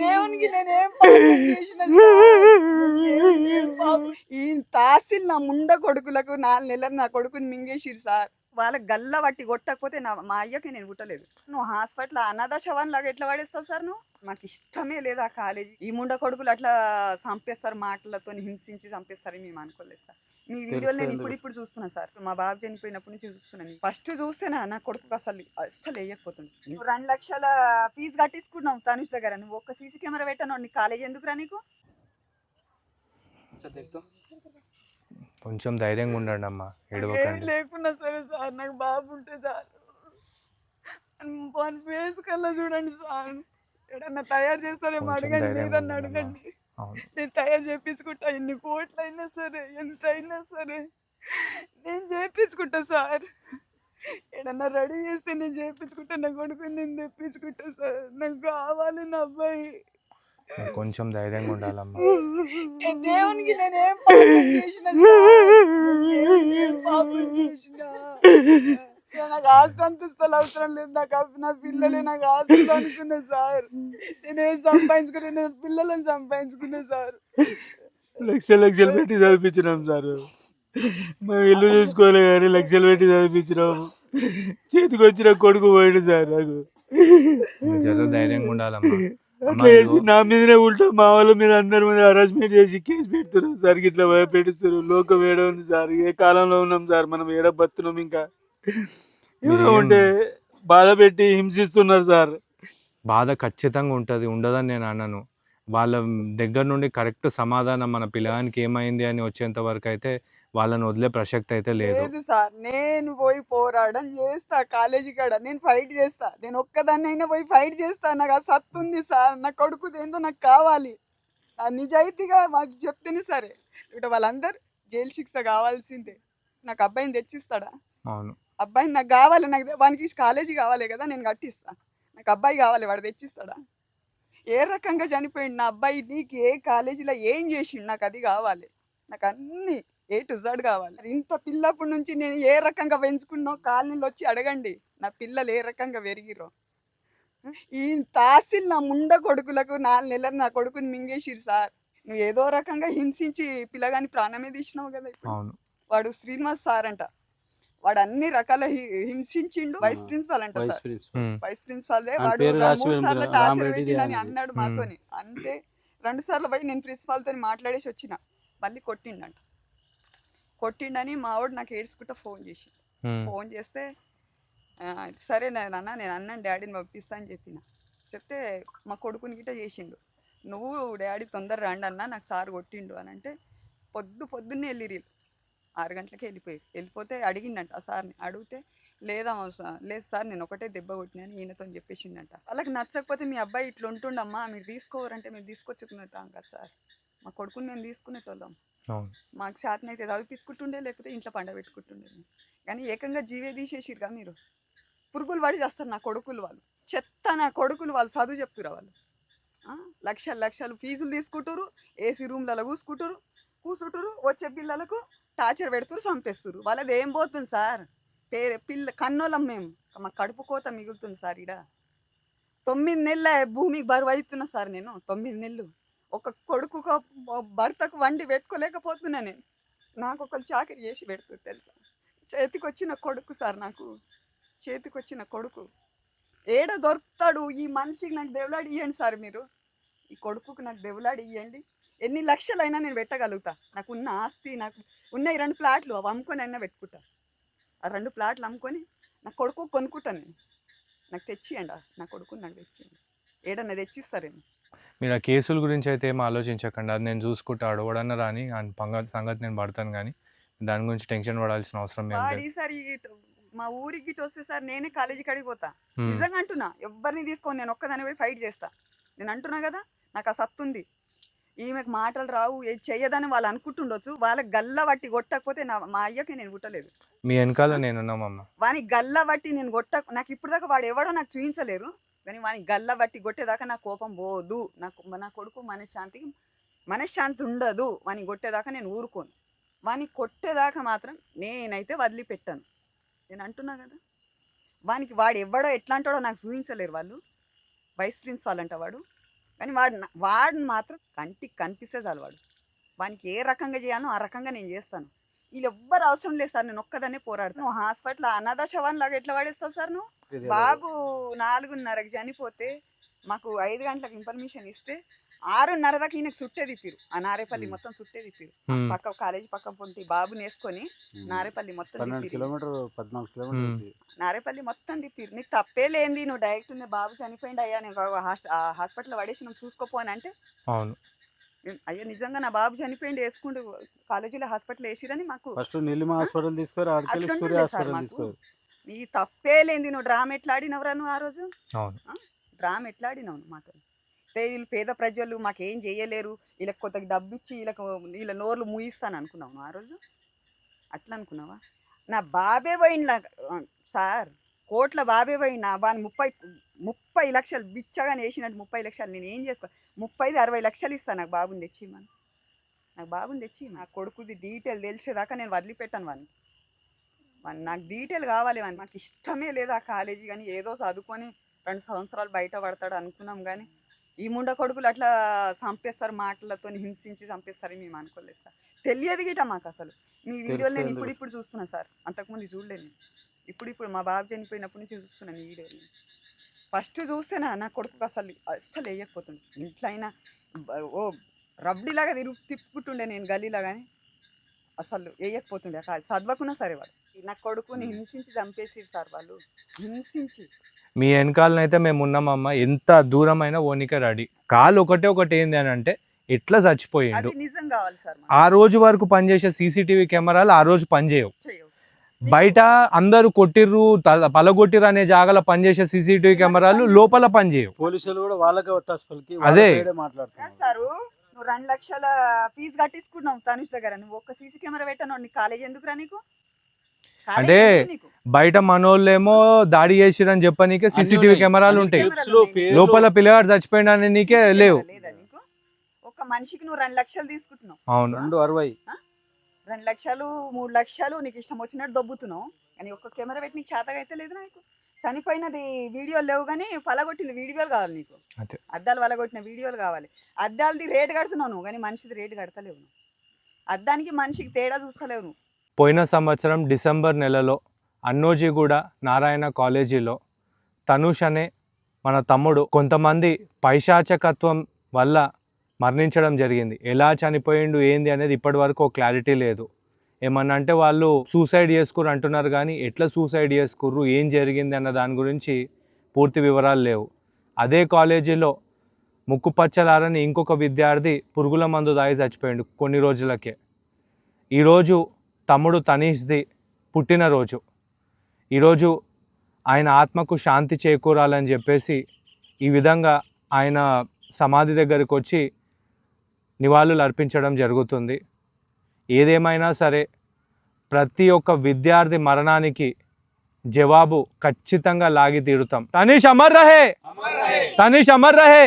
దేవునికి నేనేం ఈ తాసిల్ నా ముండ కొడుకులకు నాలుగు నెలలు నా కొడుకుని మింగేసిరు సార్. వాళ్ళ గల్ల పట్టి కొట్టకపోతే నా మా అయ్యకి నేను పుట్టలేదు. నువ్వు హాస్పిటల్ అనాథ శవాన్ లాగా ఎట్లా పడేస్తావు సార్ నువ్వు? మాకు ఇష్టమే లేదు ఆ కాలేజీ. ఈ ముండ కొడుకులు అట్లా చంపేస్తారు మాటలతో హింసించి చంపేస్తారు మేము అనుకోలేదు సార్. మీ వీడియోలు నేను ఇప్పుడు ఇప్పుడు చూస్తున్నా సార్. మా బాబు చనిపోయినప్పటి నుంచి చూస్తున్నాను ఫస్ట్ చూస్తేనా నా కొడుకు అసలు అస్సలు వేయకపోతుంది నువ్వు రెండు లక్షల ఫీజు కట్టించుకున్నావు తనుష్ దగ్గర. నువ్వు ఒక్క సీసీ కెమెరా పెట్టాను నీ కాలేజ్ ఎందుకురా నీకు? కొంచెం ధైర్యంగా ఉండండి అమ్మా ఏం ఏడవకండి. లేకున్నా సరే సార్ నాకు బాబు ఉంటే చాలు. వాళ్ళ ఫేస్ కల్లా చూడండి సార్. ఎడన్నా తయారు చేస్తారేమో అడగండి మీరన్నా అడగండి. నేను తయారు చేయించుకుంటా ఎన్ని కోట్లు అయినా సరే ఎంత అయినా సరే. నేను చేయించుకుంటా సార్. ఏడన్నా రెడీ చేస్తే నేను చేయించుకుంటా నా కొడుకుని నేను తెప్పించుకుంటా సార్. నాకు కావాలి నా అబ్బాయి. కొంచెం ధైర్యంగా ఉండాలమ్మా. దేవునికి నేనేం పాపం చేసిన పాపం చేసిన? నాకు ఆస్తి అంతస్తులు అవసరం లేదు. నాకు నా పిల్లలే నాకు ఆస్తులు అనుకున్నా సార్. నేనేం సంపాదించుకున్నా నేను పిల్లలను సంపాదించుకున్నా సార్. లక్షలు లక్షలు పెట్టి చదివించినాం సార్. మేము ఇల్లు చూసుకోలే కానీ లక్షలు పెట్టి చదివించినాము. చేతికి వచ్చిన కొడుకు పోయిండు సార్ నాకు. ధైర్యంగా ఉండాలమ్మా. అట్లా చేసి నా మీదనే ఉల్టా మా వాళ్ళ మీద అందరి మీద హరాస్మెంట్ చేసి కేసు పెడుతున్నారు సార్. ఇట్లా భయపెడుతున్నారు. లోకం ఏడ ఉంది సార్. ఏ కాలంలో ఉన్నాం సార్? మనం ఏడ బతున్నాం ఇంకా. ఎవరో ఉంటే బాధ పెట్టి హింసిస్తున్నారు సార్. బాధ ఖచ్చితంగా ఉంటుంది ఉండదని నేను అన్నాను వాళ్ళ దగ్గర నుండి కరెక్ట్ సమాధానం మన పిల్లగానికి ఏమైంది అని వచ్చేంత వరకు అయితే వాళ్ళని వదిలే ప్రసక్తి అయితే లేదు. లేదు సార్ నేను పోయి పోరాడడం చేస్తా కాలేజీ కాడ నేను ఫైట్ చేస్తా. నేను ఒక్కదాన్ని అయినా పోయి ఫైట్ చేస్తా నాకు ఆ సత్తు ఉంది సార్ నా కొడుకు ఏందో నాకు కావాలి. ఆ నిజాయితీగా మాకు చెప్తేనే సరే. ఇటు వాళ్ళందరూ జైలు శిక్ష కావాల్సిందే. నాకు అబ్బాయిని తెచ్చిస్తాడా? అవును. అబ్బాయిని నాకు కావాలి నాకు వానికి కాలేజీ కావాలి కదా నేను కట్టిస్తా. నాకు అబ్బాయి కావాలి వాడు తెచ్చిస్తాడా? ఏ రకంగా చనిపోయిండు? నా అబ్బాయి నీకు ఏ కాలేజీలో ఏం చేసిండు? నాకు అది కావాలి. నాకు అన్ని ఏ టు జడ్ కావాలి. ఇంత పిల్లప్పటి నుంచి నేను ఏ రకంగా పెంచుకున్నో కాలనీలో వచ్చి అడగండి. నా పిల్లలు ఏ రకంగా పెరిగిరో ఈ తహసీల్ నా ముండ కొడుకులకు నాలుగు నెలలు నా కొడుకుని మింగేసిరు సార్. నువ్వు ఏదో రకంగా హింసించి పిల్లగాని ప్రాణమే తీసినావు కదా. అవును. వాడు శ్రీనివాస్ సార్ అంట. వాడు అన్ని రకాల హి- హింసించిండు వైస్ ప్రిన్సిపాల్ అంట వైస్ సార్. వైస్ ప్రిన్సిపాల్ వాడు మూడు సార్లు టార్చర్ పెట్టిందని. అన్నాడు. మాతోని. అంటే రెండు సార్లు పోయి నేను ప్రిన్సిపాల్ తోని మాట్లాడేసి వచ్చిన. మళ్ళీ కొట్టిండంట. కొట్టిండని మా వాడు నాకు ఏడ్చుకుంటా ఫోన్ చేసి. ఫోన్ చేస్తే "ఆ, సరే నేను అన్న నేను అన్నాను డాడీని పంపిస్తా అని చెప్పిన. చెప్తే మా కొడుకుని గిట్ట చేసిండు. నువ్వు డాడీ తొందర రండి అన్న నాకు సార్ కొట్టిండు అని అంటే పొద్దు పొద్దున్నే వెళ్ళిరి ఆరు గంటలకి వెళ్ళిపోయి వెళ్ళిపోతే అడిగిండంట ఆ సార్ని. అడిగితే లేదా లేదు సార్ నేను ఒకటే దెబ్బ కొట్టినాను ఈయనతో చెప్పేసిండంట వాళ్ళకి నచ్చకపోతే మీ అబ్బాయి ఇట్లా ఉంటుండమ్మా మీరు తీసుకోవారంటే మేము తీసుకొచ్చుకునేటాం కదా సార్. మా కొడుకుని మేము తీసుకునేటోళ్ళం. అవును. మాకు శాతం అయితే చదివిపించుకుంటుండే లేకపోతే ఇంట్లో పండ పెట్టుకుంటుండే. కానీ ఏకంగా జీవే తీసేసిరుగా మీరు. పురుగులు పడి చేస్తారు నా కొడుకులు వాళ్ళు. చెత్త నా కొడుకులు వాళ్ళు చదువు చెప్తురా వాళ్ళు? లక్షలు లక్షలు ఫీజులు తీసుకుంటారు ఏసీ రూమ్లలో కూసుకుంటారు కూసుంటారు వచ్చే పిల్లలకు టార్చర్ పెడుతురు చంపేస్తారు. వాళ్ళది ఏం పోతుంది సార్? పేరు పిల్ల కన్నోలం మేము. మా కడుపు కోత మిగులుతుంది సార్ ఇడ తొమ్మిది నెలల భూమికి బరువు అవుతున్నా సార్ నేను తొమ్మిది నెలలు. ఒక కొడుకు భర్తకు వండి పెట్టుకోలేకపోతున్నా నేను. నాకు ఒకరు చాకరీ చేసి పెడుతుంది తెలుసా? చేతికొచ్చిన కొడుకు సార్ నాకు. చేతికొచ్చిన కొడుకు. ఏడ దొరుకుతాడు ఈ మనిషికి నాకు దేవులాడి ఇవ్వండి సార్ మీరు. ఈ కొడుకుకి నాకు దేవులాడి ఇవ్వండి ఎన్ని లక్షలైనా నేను పెట్టగలుగుతా. నాకు ఉన్న ఆస్తి నాకు ఉన్న ఈ రెండు ప్లాట్లు అవి అమ్ముకొని అయినా పెట్టుకుంటా. ఆ రెండు ప్లాట్లు అమ్ముకొని నా కొడుకు కొనుక్కుంటాను నేను. నాకు తెచ్చియండి నా కొడుకుని నాకు తెచ్చియండి. ఏడన్నా తెచ్చిస్తారేమో. మీరు ఆ కేసుల గురించి అయితే ఏం ఆలోచించకండి. అది నేను చూసుకుంటా అడవడన్నా రాని పంగ సంగతి నేను పడతాను కానీ దాని గురించి టెన్షన్ పడాల్సిన అవసరం ఈసారి మా ఊరికి ఇటు వస్తే సార్ నేనే కాలేజీ కాడికి పోతా. ఉమ్. నిజంగా అంటున్నా ఎవరిని తీసుకొని నేను ఒక్కదాని పోయి ఫైట్ చేస్తా. నేను అంటున్నా కదా నాకు ఆ సత్తు ఉంది ఈమెకు మాటలు రావు ఏది చెయ్యదని వాళ్ళు అనుకుంటుండొచ్చు. వాళ్ళకి గల్ల పట్టి కొట్టకపోతే నా మా అయ్యకి నేను కుట్టలేదు మీ వెనకాల నేనున్నామమ్మ. వాని గల్ల బట్టి నేను కొట్ట నాకు ఇప్పుడు దాకా వాడు ఎవడో నాకు చూపించలేరు కానీ వాని గల్ల బట్టి కొట్టేదాకా నా కోపం పోదు. నాకు నా కొడుకు మనశ్శాంతికి మనశ్శాంతి ఉండదు. వాని కొట్టేదాకా నేను ఊరుకోను. వాని కొట్టేదాకా మాత్రం నేనైతే వదిలిపెట్టాను. నేను అంటున్నా కదా. వానికి వాడు ఎవడో ఎట్లా అంటాడో నాకు చూపించలేరు వాళ్ళు. వైస్ ప్రిన్సిపాల్ అంట వాడు. కానీ వాడు వాడిని మాత్రం కంటికి కనిపిస్తే చాలు వాడు. వానికి ఏ రకంగా చేయాలో ఆ రకంగా నేను చేస్తాను. వీళ్ళు ఎవ్వరు అవసరం లేదు సార్ నేను ఒక్కదాన్నే పోరాడుతాను. నువ్వు హాస్పిటల్ అనాథ శవాన్ లాగా ఎట్లా వాడేస్తావు సార్ నువ్వు? బాబు నాలుగున్నరకు చనిపోతే మాకు ఐదు గంటలకు ఇన్ఫర్మేషన్ ఇస్తే ఆరున్నర దాకా ఈయనకు చుట్టే తిప్పిరు. ఆ నారేపల్లి. మొత్తం చుట్టే తిప్పిరు. పక్క కాలేజీ పక్క పొంటి బాబుని వేసుకొని నారేపల్లి మొత్తం కిలోమీటర్ నారేపల్లి మొత్తం తిప్పిరు. నీకు తప్పే లేనిది నువ్వు డైరెక్ట్ ఉన్న బాబు చనిపోయింది అయ్యా నేను హాస్పిటల్ పడేసి నువ్వు చూసుకోపోని అంటే అవును. అయ్యో నిజంగా నా బాబు చనిపోయింది వేసుకుంటూ కాలేజీలో హాస్పిటల్ వేసిరని మాకు ఫస్ట్ నీలిమ హాస్పిటల్ తీసుకోరు హాస్పిటల్ మాకు. తీసుకోరు. నీ తప్పే లేనిది నువ్వు డ్రామా ఎట్లా ఆడినవరా నువ్వు ఆ రోజు? అవును. డ్రామా ఎట్లా ఆడినావు అంటే వీళ్ళు పేద ప్రజలు మాకేం చేయలేరు. వీళ్ళకి కొత్తగా డబ్బు ఇచ్చి వీళ్ళకి వీళ్ళ నోర్లు మూయిస్తాను అనుకున్నావు ఆ రోజు? అట్లా అనుకున్నావా? నా బాబే పోయింది నాకు సార్. కోట్ల బాబే పోయింది వాని ముప్పై ముప్పై లక్షలు బిచ్చగానే వేసినట్టు ముప్పై లక్షలు. నేను ఏం చేసుకో? ముప్పైది అరవై లక్షలు ఇస్తాను నాకు బాబుని తెచ్చి మనం నాకు బాబుని తెచ్చి నా కొడుకుది డీటెయిల్ తెలిసేదాకా నేను వదిలిపెట్టాను వాడిని వాడిని నాకు డీటెయిల్ కావాలి వాడిని నాకు ఇష్టమే లేదు ఆ కాలేజీ. కానీ ఏదో చదువుకొని రెండు సంవత్సరాలు బయట పడతాడు అనుకున్నాం కానీ ఈ ముండ కొడుకులు అట్లా చంపేస్తారు మాటలతో హింసించి చంపేస్తారు మేము అనుకోలేదు సార్. తెలియదు గిట మాకు అసలు. మీ వీడియోలు నేను ఇప్పుడు ఇప్పుడు చూస్తున్నాను సార్. అంతకుముందు చూడలేదు. ఇప్పుడు ఇప్పుడు మా బాబు చనిపోయినప్పటి నుంచి చూస్తున్నాను ఈ వీడియోని ఫస్ట్ చూస్తేనా నా కొడుకు అసలు అస్సలు వేయకపోతుండే. ఇంట్లో అయినా ఓ రబ్డీలాగా తిరుగు తిప్పుకుంటుండే నేను గలీలా కానీ అసలు వేయకపోతుండే. చదవకున్నా సరే వాడు. నా కొడుకుని హింసించి చంపేసిరు సార్ వాళ్ళు. హింసించి. మీ వెనకాలనైతే మేము ఉన్నామమ్మ ఎంత దూరమైనా ఓనికే రెడీ. కాలు ఒకటే ఒకటి ఏంది అని అంటే ఎట్లా చచ్చిపోయిండు. అది నిజం కావాలి సార్ ఆ రోజు వరకు పనిచేసే సీసీటీవీ కెమెరాలు ఆ రోజు పనిచేయవు చేయవు. బయట అందరూ కొట్టిర్రు పలగొట్టిర్రు అనే జాగాలో పనిచేసే సీసీటీవీ కెమెరాలు లోపల పనిచేయవు పోలీసులు కూడా వాళ్ళకే అదే. నువ్వు రెండు లక్షల ఫీజు కట్టించుకున్నావు తనుష్ దగ్గర. నువ్వు ఒక్క సీసీ కెమెరా పెట్టాను కాలేజ్ ఎందుకురా నీకు? కాలేజ్ అంటే? బయట మనోళ్ళేమో దాడి చేసిరని చెప్పనీకే సీసీటీవీ. కెమెరాలు ఉంటాయి. లోపల పిల్లగాడు చచ్చిపోయినా నీకే లేవు కెమెరా లేదా నీకు? ఒక మనిషికి నువ్వు రెండు లక్షలు తీసుకుంటున్నావు. అవును. రెండు అరవై. రెండు లక్షలు మూడు లక్షలు నీకు ఇష్టం వచ్చినట్టు దొబ్బుతున్నావు. కానీ ఒక్క కెమెరా పెట్టి నీకు చేతగా అయితే లేదు నాకు. చనిపోయినది వీడియోలు లేవు కానీ పలగొట్టిన వీడియోలు కావాలి నీకు. అద్దాలు పలగొట్టిన వీడియోలు కావాలి. అద్దాలది రేటు కడుతున్నావు నువ్వు కానీ మనిషిది రేటు కడతలేవు నువ్వు. అద్దానికి మనిషికి తేడా చూస్తలేవు నువ్వు. పోయిన సంవత్సరం డిసెంబర్ నెలలో అన్నోజీగూడ నారాయణ కాలేజీలో తనుష్ అనే మన తమ్ముడు కొంతమంది పైశాచకత్వం వల్ల మరణించడం జరిగింది. ఎలా చనిపోయిండు ఏంది అనేది ఇప్పటి వరకు ఒక క్లారిటీ లేదు. ఏమన్నా అంటే వాళ్ళు సూసైడ్ చేసుకుర్రు అంటున్నారు కానీ ఎట్లా సూసైడ్ చేసుకుర్రు ఏం జరిగింది అన్న దాని గురించి పూర్తి వివరాలు లేవు. అదే కాలేజీలో ముక్కుపచ్చలారని ఇంకొక విద్యార్థి పురుగుల మందు దాగి చచ్చిపోయిండు కొన్ని రోజులకే. ఈరోజు తమ్ముడు తనీష్ది పుట్టినరోజు. ఈరోజు ఆయన ఆత్మకు శాంతి చేకూరాలని చెప్పేసి ఈ విధంగా ఆయన సమాధి దగ్గరికి వచ్చి నివాళులు అర్పించడం జరుగుతుంది. ఏదేమైనా సరే ప్రతి ఒక్క విద్యార్థి మరణానికి జవాబు ఖచ్చితంగా లాగి తీరుతాం. తనీష్ అమర్ రహే! తనీష్ అమర్ రహే!